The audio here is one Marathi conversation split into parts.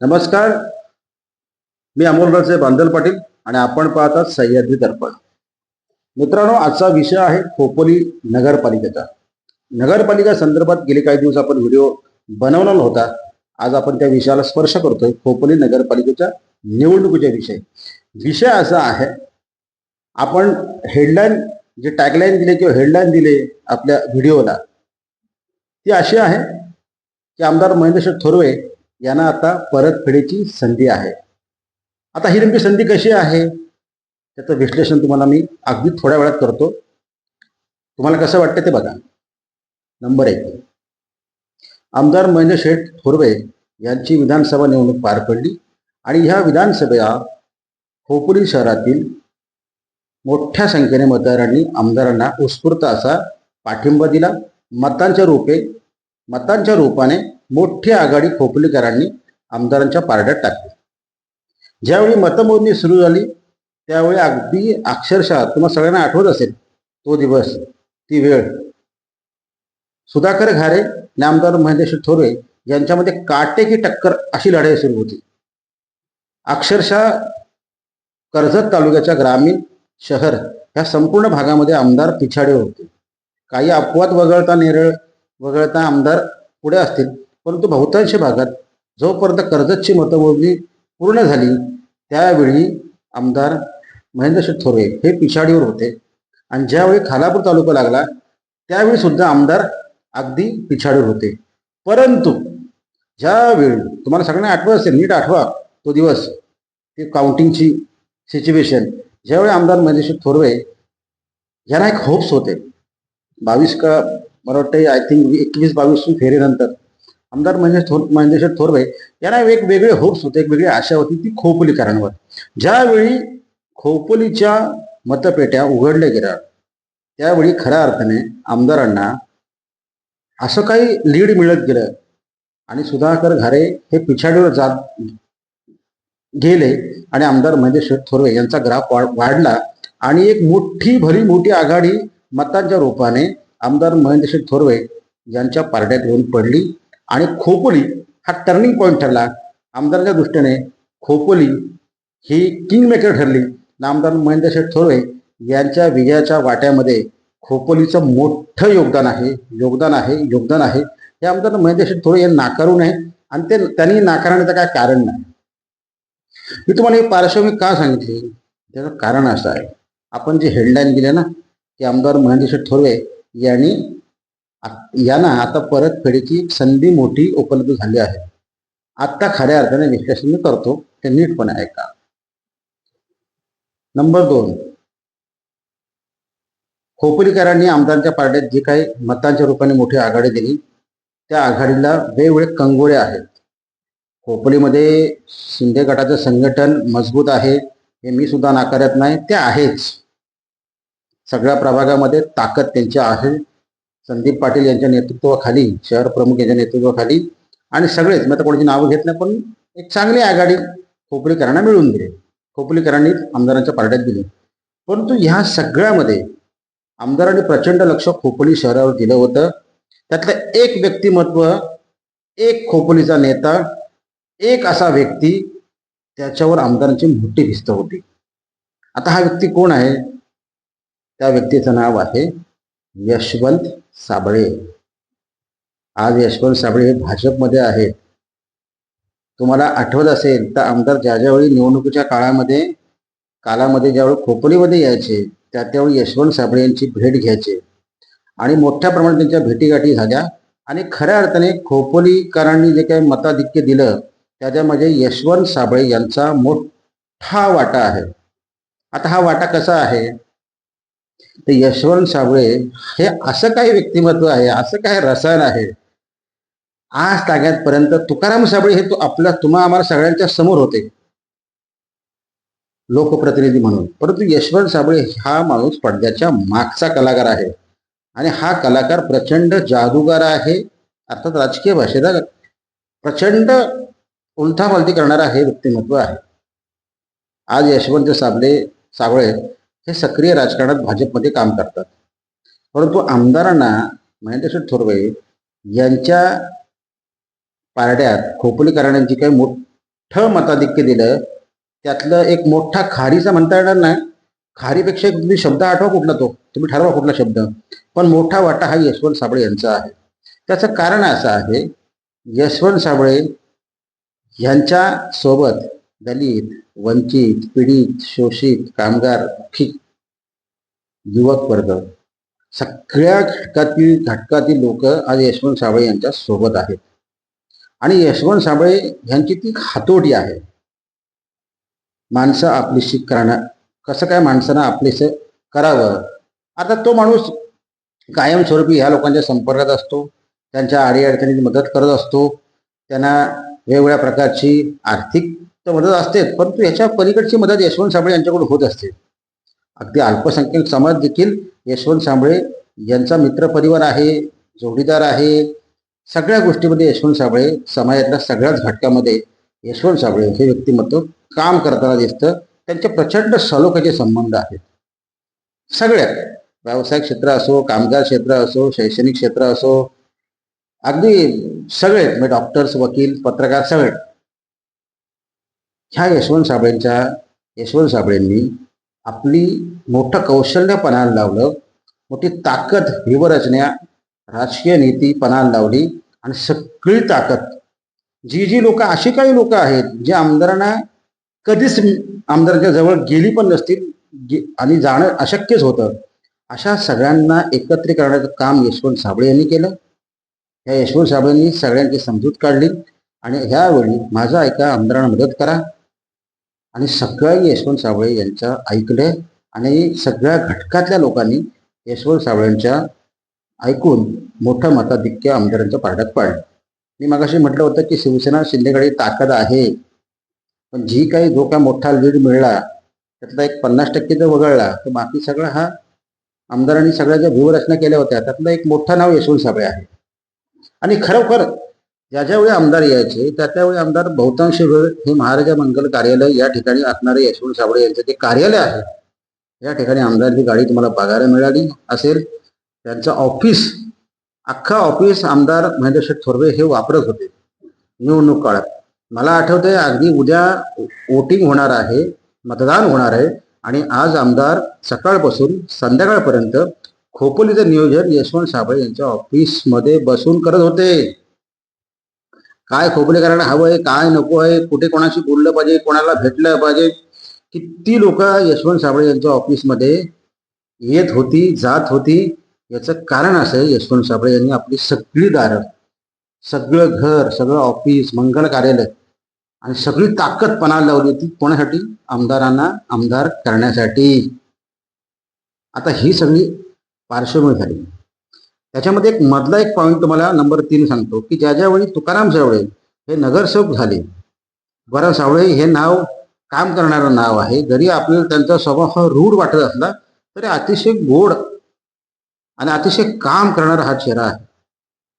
नमस्कार. मी अमोल रचे बांदल पाटील आणि आपण पाहतात सह्याद्री दर्पण. मित्रांनो आजचा विषय आहे खोपोली नगरपालिकेचा. नगरपालिका संदर्भात गेले काही दिवस आपण व्हिडिओ बनवलेला होता. आज आपण त्या विषयाला स्पर्श करतोय खोपोली नगरपालिकेच्या निवडणुकीच्या विषय. विषय असा आहे आपण हेडलाईन जे टॅगलाईन दिले किंवा हेडलाईन दिले आपल्या व्हिडिओला ती अशी आहे की आमदार महेंद्र थोरवे यांना आता परतफेडीची संधी आहे. आता ही नेमकी संधी कशी आहे? त्याचं विश्लेषण तुम्हाला मी अगदी थोड्या वेळात करतो. तुम्हाला कसं वाटतं ते बघा. नंबर एक. आमदार महेंद्र शेठ थोरवे यांची विधानसभा निवडणूक पार पडली आणि ह्या विधानसभेला खोपोली शहरातील मोठ्या संख्येने मतदारांनी आमदारांना उत्स्फूर्त असा पाठिंबा दिला. मतांच्या रूपे मतांच्या रूपाने मोठी आघाडी खोपलीकरांनी आमदारांच्या पारड्यात टाकली. ज्यावेळी मतमोजणी सुरू झाली त्यावेळी अगदी अक्षरशः तुम्हाला सगळ्यांना आठवत असेल तो दिवस ती वेळ. सुधाकर घारे आणि आमदार महेंद्र थोरे यांच्यामध्ये काटेकी टक्कर अशी लढाई सुरू होती. अक्षरशः कर्जत तालुक्याच्या ग्रामीण शहर ह्या संपूर्ण भागामध्ये आमदार पिछाडे होते. काही अपवाद वगळता नेरळ वगळता आमदार पुढे असतील परंतु बहुतांश भागात जोपर्यंत कर्जतची मतमोजणी पूर्ण झाली त्यावेळी आमदार महेंद्र थोरे हे पिछाडीवर होते. आणि ज्यावेळी खालापूर तालुका लागला त्यावेळी सुद्धा आमदार अगदी पिछाडीवर होते. परंतु ज्यावेळी तुम्हाला सगळ्यांना आठवत असेल नीट आठवा तो दिवस ते काउंटिंगची सिच्युएशन ज्यावेळी आमदार महेंद्र थोरवे यांना एक होप्स होते. बावीस का मला वाटतं आय थिंक एकवीस बावीस फेरीनंतर. आमदार महेंद्र थोर महेंद्रेश्वर थोरवे यांना वेगवेगळे होप्स होते एक वेगळी आशा होती ती खोपोलीकरांवर ज्यावेळी खोपोलीच्या मतपेट्या उघडल्या गेल्या त्यावेळी खऱ्या अर्थाने आमदारांना असं काही लीड मिळत गेलं आणि सुधाकर घारे हे पिछाडीवर जात गेले आणि आमदार महेंद्र थोरवे यांचा ग्राफ वाढला आणि एक मोठी भली मोठी आघाडी मतांच्या रूपाने आमदार महेंद्र थोरवे यांच्या पारड्यात येऊन पडली. आणि खोपोली हा टर्निंग पॉईंट ठरला. आमदारांच्या दृष्टीने खोपोली ही किंग मेकर ठरली. आमदार महेंद्र शेठ थोरवे यांच्या विजयाच्या वाट्यामध्ये खोपोलीचं मोठं योगदान आहे योगदान आहे योगदान आहे. हे आमदार महेंद्र शेठ थोरवे यांनी नाकारू नये आणि ते त्यांनी नाकारण्याचं काय कारण नाही. मी तुम्हाला ही पार्श्वभूमी का सांगितली? त्याचं कारण असं आहे. आपण जे हेडलाईन दिले ना की आमदार महेंद्र शेठ थोरवे यांनी यांना आता परतफेडीची एक संधी मोठी उपलब्ध झाली आहे. आत्ता खऱ्या अर्थाने विश्लेषण मी करतो ते नीटपणे ऐका. नंबर दोन. खोपरीकरांनी आमदारांच्या पार्ट्यात जी काही मतांच्या रूपाने मोठी आघाडी दिली त्या आघाडीला वेगवेगळे कंगोळे आहेत. खोपलीमध्ये शिंदे गटाचं संघटन मजबूत आहे हे मी सुद्धा नाकारत नाही ते आहेच. सगळ्या प्रभागामध्ये ताकद त्यांची आहे संदीप पाटील यांच्या नेतृत्वाखाली शहर प्रमुख यांच्या नेतृत्वाखाली आणि सगळेच मी आता कोणाची नावं घेत नाही पण एक चांगली आघाडी खोपलीकरांना मिळून दिली. खोपलीकरांनी आमदारांच्या पार्ट्यात दिली. परंतु ह्या सगळ्यामध्ये आमदारांनी प्रचंड लक्ष खोपोली शहरावर दिलं होतं. त्यातलं एक व्यक्तिमत्व एक खोपोलीचा नेता एक असा व्यक्ती त्याच्यावर आमदारांची मोठी भिस्त होती. आता हा व्यक्ती कोण आहे? त्या व्यक्तीचं नाव आहे यशवंत साबळे. आज यशवंत साबळे हे भाजपमध्ये आहेत. तुम्हाला आठवत असेल तर आमदार ज्या ज्यावेळी निवडणुकीच्या काळामध्ये कालामध्ये ज्यावेळी खोपोलीमध्ये यायचे त्या त्यावेळी यशवंत साबळे यांची भेट घ्यायचे. आणि मोठ्या प्रमाणात त्यांच्या भेटीगाठी झाल्या. आणि खऱ्या अर्थाने खोपोलीकरांनी जे काही मताधिक्य दिलं त्याच्यामध्ये यशवंत साबळे यांचा मोठा वाटा आहे. आता हा वाटा कसा आहे? ते यशवंत साबळे हे असं काही व्यक्तिमत्व आहे असं काही रसायन आहे. आज ताग्यातपर्यंत तुकाराम साबळे हे तो आपल्या तुम्हा आम्हाला सगळ्यांच्या समोर होते. लोकप्रतिनिधी म्हणून. परंतु यशवंत साबळे हा माणूस पडद्याच्या मागचा कलाकार आहे. आणि हा कलाकार प्रचंड जादूगार आहे. अर्थात राजकीय भाषेचा प्रचंड उलथापालथी करणारा हे व्यक्तिमत्व आहे. आज यशवंत साबळे साबळे हे सक्रिय राजकारणात भाजपमध्ये काम करतात. परंतु आमदारांना महेंद्रेश्वर थोरवे यांच्या पारड्यात खोपोलीकरांची काही मोठं मताधिक्य दिलं त्यातलं एक मोठा खारीचा म्हणता येणार नाही. खारीपेक्षा एक तुम्ही शब्द आठवा कुठला तो. तुम्ही ठरवा कुठला शब्द. पण मोठा वाटा हा यशवंत साबळे यांचा आहे. त्याचं कारण असं आहे यशवंत साबळे यांच्या सोबत दलित वंचित पीडित शोषित कामगार दुःखी युवक वर्ग. सगळ्या घटकातील घटकातील लोक आज यशवंत साबळे यांच्या सोबत आहेत. आणि यशवंत साबळे यांची ती हातोटी आहे. माणसं आपलीशी करणं कसं काय माणसानं आपलेसं करावं? आता तो माणूस कायमस्वरूपी ह्या लोकांच्या संपर्कात असतो त्यांच्या अडीअडचणीत मदत करत असतो त्यांना वेगवेगळ्या प्रकारची आर्थिक तर मदत असतेच परंतु याच्या पलीकडची मदत यशवंत साबळे यांच्याकडून होत असते. अगदी अल्पसंख्याक समाज देखील यशवंत साबळे यांचा मित्रपरिवार आहे जोडीदार आहे. सगळ्या गोष्टीमध्ये यशवंत साबळे समाजातल्या सगळ्याच घटकामध्ये यशवंत साबळे हे व्यक्तिमत्व काम करताना दिसतं. त्यांचे प्रचंड सलोख्याचे संबंध आहेत. सगळ्यात व्यावसायिक क्षेत्र असो कामगार क्षेत्र असो शैक्षणिक क्षेत्र असो अगदी सगळे म्हणजे डॉक्टर्स वकील पत्रकार सगळे ह्या यशवंत साबळेंच्या यशवंत साबळेंनी आपली मोठं कौशल्य पणाला लावलं मोठी ताकद विवरचण्या राजकीय नीती पणाला लावली आणि सगळी ताकद. जी जी लोक अशी काही लोक आहेत जे आमदारांना कधीच आमदारांच्या जवळ गेली पण नसतील गे- आणि जाणं अशक्यच होतं. अशा सगळ्यांना एकत्रित करण्याचं काम यशवंत साबळे यांनी केलं. या यशवंत साबळेंनी सगळ्यांची समजूत काढली आणि ह्यावेळी माझं ऐका आमदारांना मदत करा. आणि सगळ्या यशवंत साबळे यांचं ऐकले आणि सगळ्या घटकातल्या लोकांनी यशवंत साबळेंच्या ऐकून मोठं मताधिक्य आमदारांच्या पारड्यात पाडलं. मी मागाशी म्हटलं होतं की शिवसेना शिंदेकडे ताकद आहे पण जी काही जो काय मोठा लीड मिळला त्यातला एक पन्नास टक्के जर वगळला तर बाकी सगळा हा आमदारांनी सगळ्या ज्या व्यूहरचना केल्या होत्या त्यातलं एक मोठं नाव यशवंत साबळे आहे. आणि खरोखर ज्या ज्यावेळी आमदार यायचे त्या त्यावेळी आमदार बहुतांश वेळ हे महाराजा मंगल कार्यालय या ठिकाणी असणारे यशवंत साबळे यांचं जे कार्यालय आहे या ठिकाणी आमदारची गाडी तुम्हाला बघायला मिळाली असेल. त्यांचं ऑफिस अख्खा ऑफिस आमदार महेंद्र थोरवे हे वापरत होते निवडणूक काळात. मला आठवतंय अगदी उद्या वोटिंग होणार आहे मतदान होणार आहे आणि आज आमदार सकाळपासून संध्याकाळपर्यंत खोपोलीचं नियोजन यशवंत साबळे यांच्या ऑफिसमध्ये बसून करत होते. काय खोपोलीकरांना हवं आहे काय नको आहे कुठे कोणाशी बोललं पाहिजे कोणाला भेटलं पाहिजे. किती लोक यशवंत साबळे यांच्या ऑफिसमध्ये येत होती जात होती. याचं कारण असं आहे यशवंत साबळे यांनी आपली सगळी दारं सगळं घर सगळं ऑफिस मंगल कार्यालय आणि सगळी ताकद पणाला लावली होती कोणासाठी? आमदारांना आमदार करण्यासाठी. आता ही सगळी पार्श्वभूमी झाली. त्याच्यामध्ये एक मधला एक पॉईंट तुम्हाला नंबर तीन सांगतो की ज्या ज्यावेळी तुकाराम सावळे हे नगरसेवक झाले बरं सावळे हे नाव काम करणारं नाव आहे जरी आपल्याला त्यांचा स्वभाव हा रूढ वाटत असला तरी अतिशय गोड आणि अतिशय काम करणारा हा चेहरा आहे.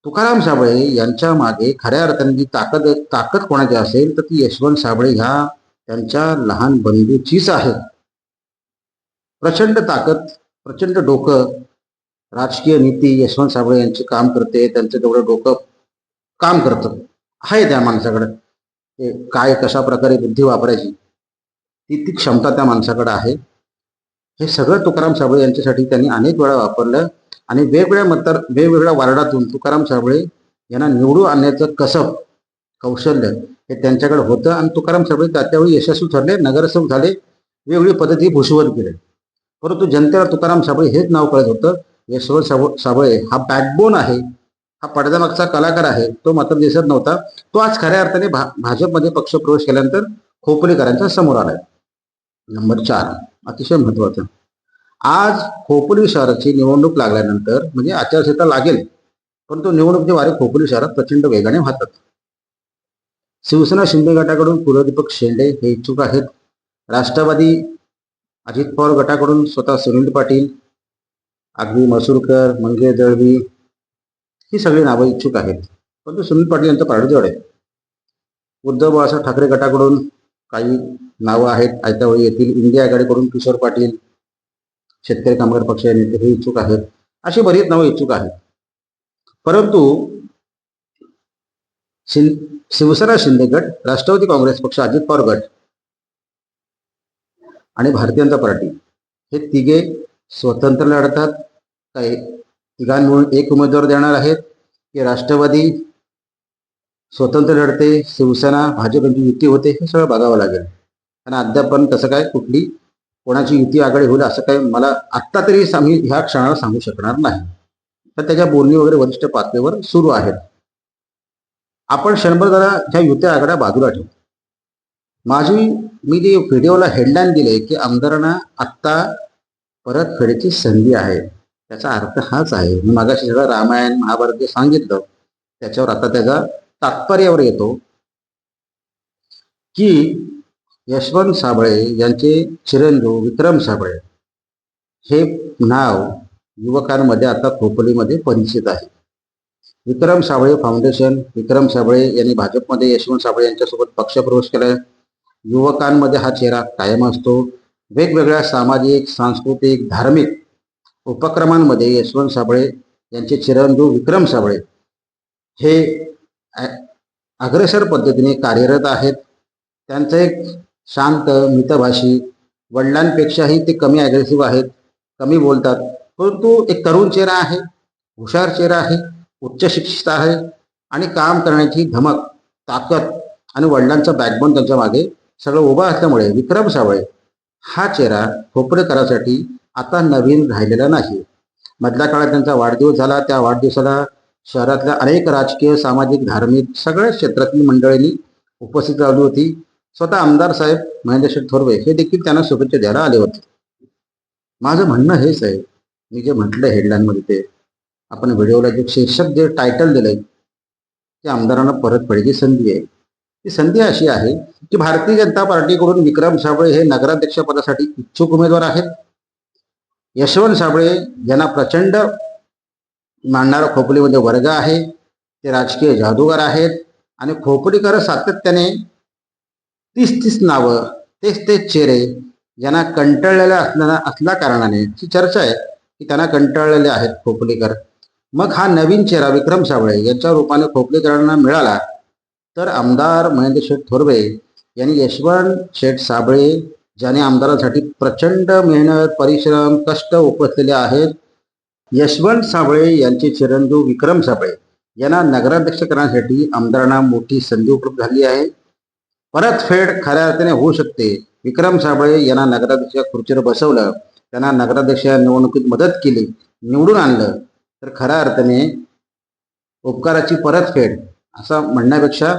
तुकाराम साबळे यांच्या मागे खऱ्या अर्थाने जी ताकद ताकद कोणाची असेल तर ती यशवंत साबळे ह्या त्यांच्या लहान बंधूचीच आहे. प्रचंड ताकद प्रचंड डोकं राजकीय नीती यशवंत साबळे यांचे काम करते त्यांचं तेवढं डोकं काम करतं. आहे त्या माणसाकडे. ते काय कशा प्रकारे बुद्धी वापरायची ती ती क्षमता त्या माणसाकडे आहे. हे सगळं तुकाराम साबळे यांच्यासाठी त्यांनी अनेक वेळा वापरलं आणि वेगवेगळ्या मतदार वेगवेगळ्या वार्डातून तुकाराम साबळे यांना निवडून आणण्याचं कसब कौशल्य हे त्यांच्याकडे होतं आणि तुकाराम साबळे त्या त्यावेळी यशस्वी ठरले नगरसेवक झाले वेगवेगळी पद्धती भूषवत गेले. परंतु जनतेला तुकाराम साबळे हेच नाव कळत होतं यशवंत साव साबळे हा बॅकबोन आहे. हा पडद्यामागचा कलाकार आहे. तो मात्र दिसत नव्हता. तो आज खऱ्या अर्थाने भा भाजपमध्ये पक्ष प्रवेश केल्यानंतर खोपलीकरांच्या समोर आलाय. नंबर चार अतिशय महत्वाचं आज खोपोली शहराची निवडणूक लागल्यानंतर म्हणजे आचारसंहिता लागेल परंतु निवडणुकीचे वारे खोपोली शहरात प्रचंड वेगाने वाहतात. शिवसेना शिंदे गटाकडून कुलदीपक शेंडे हे इच्छुक आहेत. राष्ट्रवादी अजित पवार गटाकडून स्वतः सुनील पाटील अगदी मसूरकर मंगेश दळवी ही सगळी नावं इच्छुक आहेत. परंतु सुनील पाटील यांचं पारडजोड आहे. उद्धव बाळासाहेब ठाकरे गटाकडून काही नावं आहेत. आयत्यावेळी येथील इंडिया आघाडीकडून किशोर पाटील शेतकरी कामगार पक्ष नेते हे इच्छुक आहेत. अशी बरीच नावं इच्छुक आहेत. परंतु शिवसेना शिंदे गट राष्ट्रवादी काँग्रेस पक्ष अजित पवार गट आणि भारतीय जनता पार्टी हे तिघे स्वतंत्र लढतात. तिघां मिळून एक उमेदवार देणार आहेत की राष्ट्रवादी स्वतंत्र लढते शिवसेना भाजप यांची युती होते हे सगळं बघावं लागेल. आणि अद्याप पण तसं काय कुठली कोणाची युती आघाडी होईल असं काही मला आत्ता तरी आम्ही ह्या क्षणाला सांगू शकणार नाही. तर त्याच्या बोलणी वगैरे वरिष्ठ पातळीवर सुरू आहेत. आपण क्षणभर जरा ह्या युत्या आघाड्या बाजूला ठेवू. माझी मी जे व्हिडिओला हेडलाईन दिले की आमदारांना आत्ता परतफेडीची संधी आहे. त्याचा अर्थ हाच आहे. मी मागाशी सगळं रामायण महाभारत जे सांगितलं त्याच्यावर आता त्याचा तात्पर्यावर येतो की यशवंत साबळे यांचे चिरंजीव विक्रम साबळे हे नाव युवकांमध्ये आता खोपोलीमध्ये परिचित आहे. विक्रम साबळे फाउंडेशन विक्रम साबळे यांनी भाजपमध्ये यशवंत साबळे यांच्यासोबत पक्षप्रवेश केला युवकांमध्ये हा चेहरा कायम असतो. वेगवेगळ्या सामाजिक सांस्कृतिक धार्मिक उपक्रमांमध्ये यशवंत साबळे यांचे चिरंजीव विक्रम साबळे हे अग्रेसर पद्धतीने कार्यरत आहेत. त्यांचं एक शांत मितभाषी वडिलांपेक्षाही ते कमी अग्रेसिव्ह आहेत कमी बोलतात. परंतु एक तरुण चेहरा आहे हुशार चेहरा आहे उच्च शिक्षित आहे आणि काम करण्याची धमक ताकद आणि वडिलांचा बॅकबोन त्यांच्या मागे सगळं उभं असल्यामुळे विक्रम सावळे हा चेहरा खोपडेकरासाठी आता नवीन राहिलेला नाही. मधल्या काळात त्यांचा वाढदिवस झाला त्या वाढदिवसाला शहरातल्या अनेक राजकीय सामाजिक धार्मिक सगळ्या क्षेत्रातील मंडळींनी उपस्थित राहिली होती. स्वतः आमदार साहेब महेंद्रशेठ थोरवे हे देखील त्यांना शुभेच्छा द्यायला आले होते. माझं म्हणणं हेच आहे. मी जे म्हटलं हेडलाईनमध्ये ते आपण व्हिडिओला जे शीर्षक जे टायटल दिलंय ते आमदारांना परत पडण्याची संधी आहे. ती संधी अशी आहे की भारतीय जनता पार्टीकडून विक्रम साबळे हे नगराध्यक्षपदासाठी इच्छुक उमेदवार आहेत. यशवंत साबळे यांना प्रचंड मांडणारा खोपडीमध्ये म्हणजे वर्ग आहे. ते राजकीय जादूगार आहेत. आणि खोपडीकर सातत्याने तीस तीस नावं तेच तेच चेहरे ज्यांना कंटाळलेले असल्या असल्या कारणाने ही चर्चा आहे की त्यांना कंटाळलेले आहेत खोपडीकर मग हा नवीन चेहरा विक्रम साबळे यांच्या रूपाने खोपडीकरांना मिळाला तर आमदार महेंद्र शेठ थोरवे यांनी यशवंत शेठ साबळे ज्याने आमदारांसाठी प्रचंड मेहनत परिश्रम कष्ट उपसलेले आहेत. यशवंत साबळे यांचे चिरंजीव विक्रम साबळे यांना नगराध्यक्ष करण्यासाठी आमदारांना मोठी संधी उपलब्ध झाली आहे. परतफेड खऱ्या अर्थाने होऊ शकते. विक्रम साबळे यांना नगराध्यक्ष खुर्चीवर बसवलं त्यांना नगराध्यक्ष निवडणुकीत मदत केली निवडून आणलं. तर खऱ्या अर्थाने उपकाराची परतफेड असं म्हणण्यापेक्षा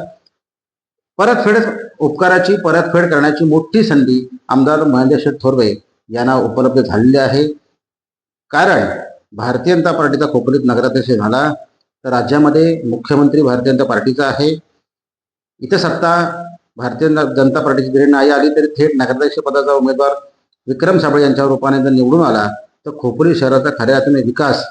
परतफेड उपकाराची परतफेड करण्याची मोठी संधी आमदार महेंद्र थोरवे यांना उपलब्ध झालेली आहे. कारण भारतीय जनता पार्टीचा कोकणीत नगराध्यक्ष झाला तर राज्यामध्ये मुख्यमंत्री भारतीय जनता पार्टीचा आहे. इथं सत्ता भारतीय जनता पार्टीची जरी नाही आली तरी थेट नगराध्यक्ष पदाचा उमेदवार विक्रम साबळे यांच्या रूपाने जर निवडून आला तर खोपोली शहराचा खऱ्या अर्थाने विकास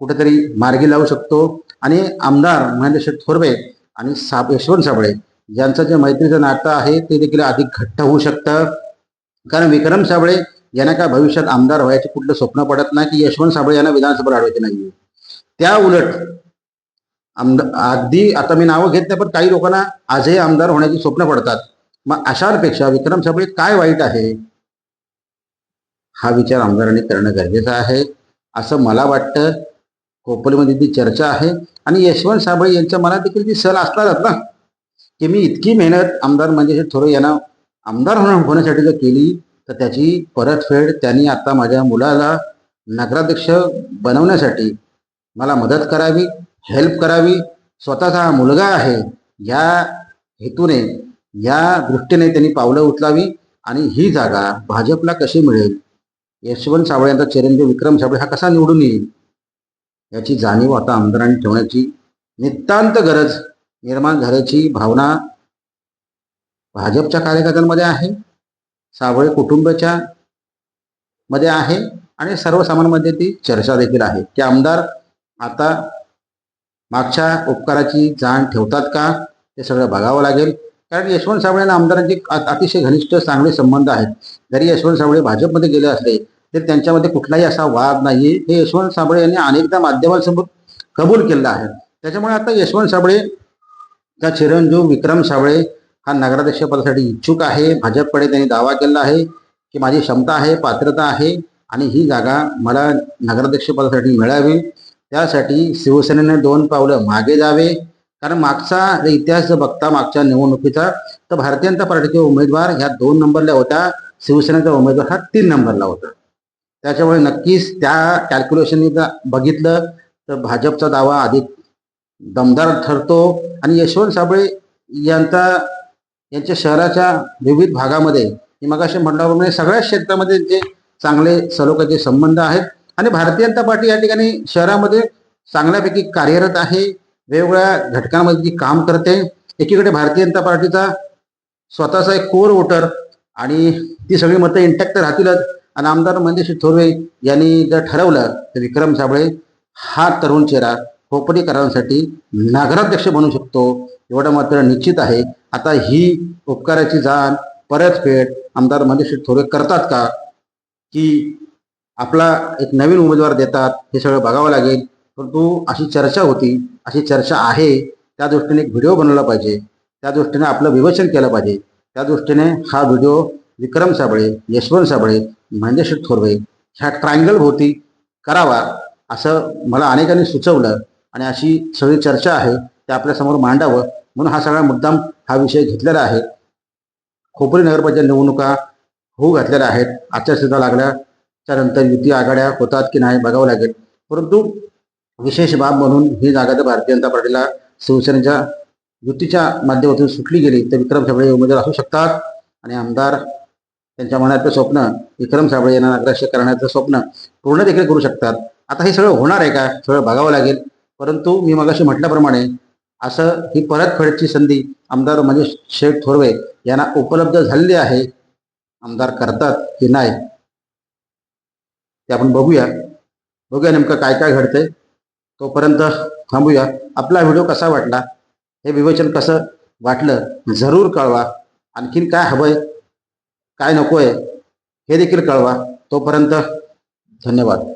कुठेतरी मार्गी लावू शकतो. आणि आमदार महेंद्र शेठ थोरवे आणि साब यशवंत साबळे यांचं जे मैत्रीचं नातं आहे ते देखील अधिक घट्ट होऊ शकतं. कारण विक्रम साबळे यांना काय भविष्यात आमदार व्हायचे कुठलं स्वप्न पडत नाही की यशवंत साबळे यांना विधानसभा लढवायचे नाहीये. त्या उलट आमदार अगदी आता मी नावं घेत नाही पण काही लोकांना आजही आमदार होण्याची स्वप्न पडतात. मग अशांपेक्षा विक्रम साबळे काय वाईट आहे? हा विचार आमदारांनी करणं गरजेचं आहे असं मला वाटतं. खोपोलीमध्ये ती चर्चा आहे. आणि यशवंत साबळे यांच्या मनात देखील ती सल असणारच ना. की मी इतकी मेहनत आमदार म्हणजे थोडं यांना आमदार होण्या- होण्यासाठी जर केली तर त्याची परतफेड त्यांनी आता माझ्या मुलाला नगराध्यक्ष बनवण्यासाठी मला मदत करावी हेल्प करावी स्वतःचा हा मुलगा आहे या हेतूने या दृष्टीने त्यांनी पावलं उचलावी आणि ही जागा भाजपला कशी मिळेल? यशवंत साबळे यांचा चिरंजीव विक्रम साबळे हा कसा निवडून येईल? याची जाणीव आता आमदारांनी ठेवण्याची नितांत गरज निर्माण झाल्याची भावना भाजपच्या कार्यकर्त्यांमध्ये आहे सावळे कुटुंबाच्या मध्ये आहे आणि सर्वसामान्यांमध्ये ती चर्चा देखील आहे. ते आमदार आता मागच्या उपकाराची जाण ठेवतात का ते सगळं बघावं लागेल. कारण यशवंत साबळे आणि आमदारांचे अतिशय घनिष्ठ चांगले संबंध आहेत. जरी यशवंत साबळे भाजपमध्ये गेले असले तरी त्यांच्यामध्ये कुठलाही असा वाद नाही हे यशवंत साबळे यांनी अनेकदा माध्यमांसमोर कबूल केलं आहे. त्याच्यामुळे आता यशवंत साबळे त्या चिरंजीव विक्रम साबळे हा नगराध्यक्ष पदासाठी इच्छुक आहे. भाजपकडे त्यांनी दावा केला आहे की माझी क्षमता आहे पात्रता आहे आणि ही जागा मला नगराध्यक्ष पदासाठी मिळावी. त्यासाठी शिवसेनेने दोन पावलं मागे जावे. कारण मागचा इतिहास जर बघता मागच्या निवडणुकीचा तर भारतीय जनता पार्टीचे उमेदवार ह्या दोन नंबरला होता शिवसेनेचा उमेदवार हा तीन नंबरला होता. त्याच्यामुळे नक्कीच त्या कॅल्क्युलेशनने जर बघितलं तर भाजपचा दावा अधिक दमदार ठरतो. आणि यशवंत साबळे यांचा यांच्या शहराच्या विविध भागामध्ये मी मगाशी म्हटल्याप्रमाणे म्हणजे सगळ्याच क्षेत्रामध्ये जे चांगले सलोख्याचे संबंध आहेत. आणि भारतीय जनता पार्टी या ठिकाणी शहरामध्ये चांगल्यापैकी कार्यरत आहे. वेगवेगळ्या घटकांमध्ये जी काम करते. एकीकडे भारतीय जनता पार्टीचा स्वतःचा एक कोर वोटर आणि ती सगळी मतं इंटॅक्ट राहतीलच. आणि आमदार मंजेश थोरवे यांनी जर ठरवलं तर विक्रम साबळे हा तरुण चेहरा खोपडीकरांसाठी नगराध्यक्ष बनू शकतो एवढं मात्र निश्चित आहे. आता ही उपकाराची जाण परतफेड आमदार मंजुश्री थोरे करतात का? की आपला एक नवीन उमेदवार देतात हे सगळं बघावं लागेल. परंतु अशी चर्चा होती अशी चर्चा आहे त्या दृष्टीने एक व्हिडिओ बनवला पाहिजे. त्या दृष्टीने आपलं विवेचन केलं पाहिजे. त्या दृष्टीने हा व्हिडिओ विक्रम साबळे यशवंत साबळे मंजेश थोरवे ह्या ट्रायंगल भोवती करावा असं मला अनेकांनी सुचवलं. आणि अशी सगळी चर्चा आहे ते आपल्यासमोर मांडावं म्हणून हा सगळा मुद्दाम हा विषय घेतलेला आहे. खोपरी नगरपंचायत निवडणुका होऊ घातलेल्या आहेत. आचारसंहिता लागल्याच्या नंतर युती आघाड्या होतात की नाही बघावं लागेल. परंतु विशेष बाब म्हणून ही जागा तर भारतीय जनता पार्टीला शिवसेनेच्या युतीच्या माध्यमातून सुटली गेली तर विक्रम साबळे उमेदवार असू शकतात. आणि आमदार त्यांच्या मनातलं स्वप्न विक्रम साबळे यांना नगराध्यक्ष करण्याचं स्वप्न पूर्ण देखील करू शकतात. आता हे सगळं होणार आहे का? सगळं बघावं लागेल. परंतु मी मगाशी म्हटल्याप्रमाणे असं ही परतफेडची संधी आमदार म्हणजे शेठ थोरवे यांना उपलब्ध झालेली आहे. आमदार करतात की नाही ते आपण बघूया. बघूया नेमकं काय काय घडतंय. तोपर्यंत थांबूया. आपला व्हिडिओ कसा वाटला? हे विवेचन कसं वाटलं? जरूर कळवा. आणखीन काय हवंय? काय नकोय? हे देखील कळवा. तोपर्यंत धन्यवाद.